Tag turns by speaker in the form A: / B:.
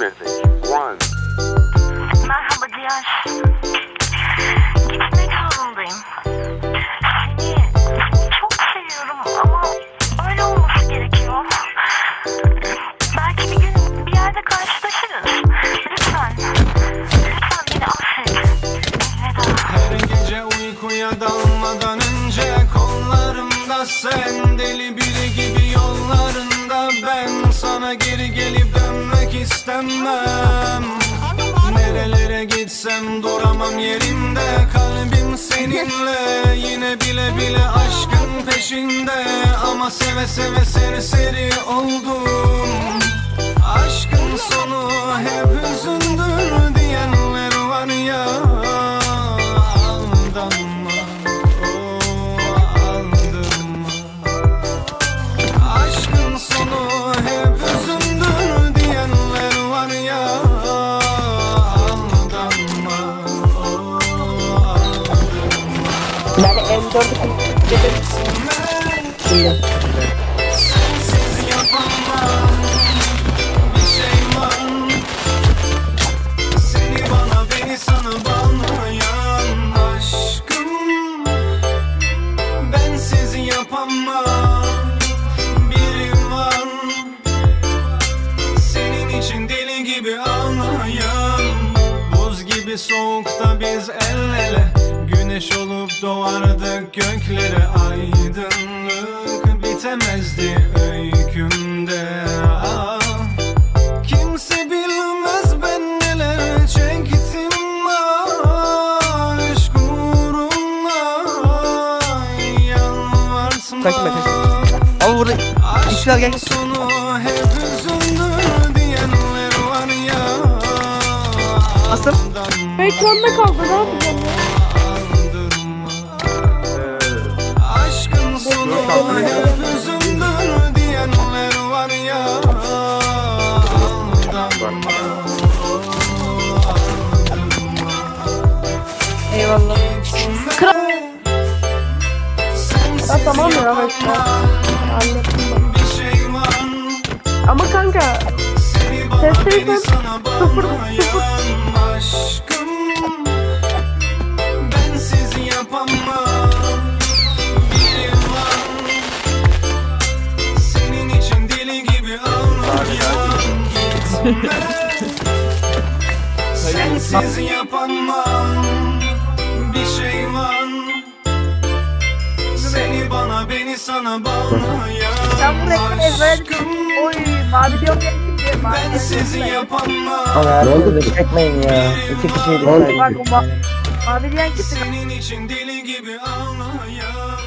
A: Rhythmic one.
B: Merhaba Diyaş. Gitmek zorundayım. Seni çok seviyorum ama öyle olması gerekiyor. Belki bir gün bir yerde karşılaşırız. Lütfen. Lütfen beni affet. Elveda.
C: Her gece uykuya dalmadan önce kollarımda sen Deli biri gibi istemem. Nerelere gitsem duramam yerimde. Kalbim seninle yine bile bile aşkın peşinde. Ama seve seve seni seri oldum. Aşkın deli gibi ağlayan Buz gibi soğukta biz el ele Güneş olup doğardık göklere Aydınlık bitemezdi öykümde ah. Kimse bilmez ben neler çektim aşk uğruna Yalvartma
D: Kaçma, kaçma. Ama burada işler gel.
C: Aşkın sonu hep hüzündür diyenler var ya
D: Asıl.
E: Ben ekranda kaldı ne yapacağım ya?
D: Eyvallah.
E: Ya tamam
C: var
E: Ama kanka Sesteysen
C: beni sana
E: sıfır,
C: Sensiz yapamam bir şey var Seni bana beni sana bağlayan
E: ben bu reklamı ezbere
C: aşkım
E: Oy mavi diyorum ya
C: Bensiz
E: diyorum.
C: yapamam
D: Ama ne oldu? Çekmeyin ya. İki kişiydik
E: Bak o ma- mavi diyen kimse
C: Senin için deli gibi ağlayan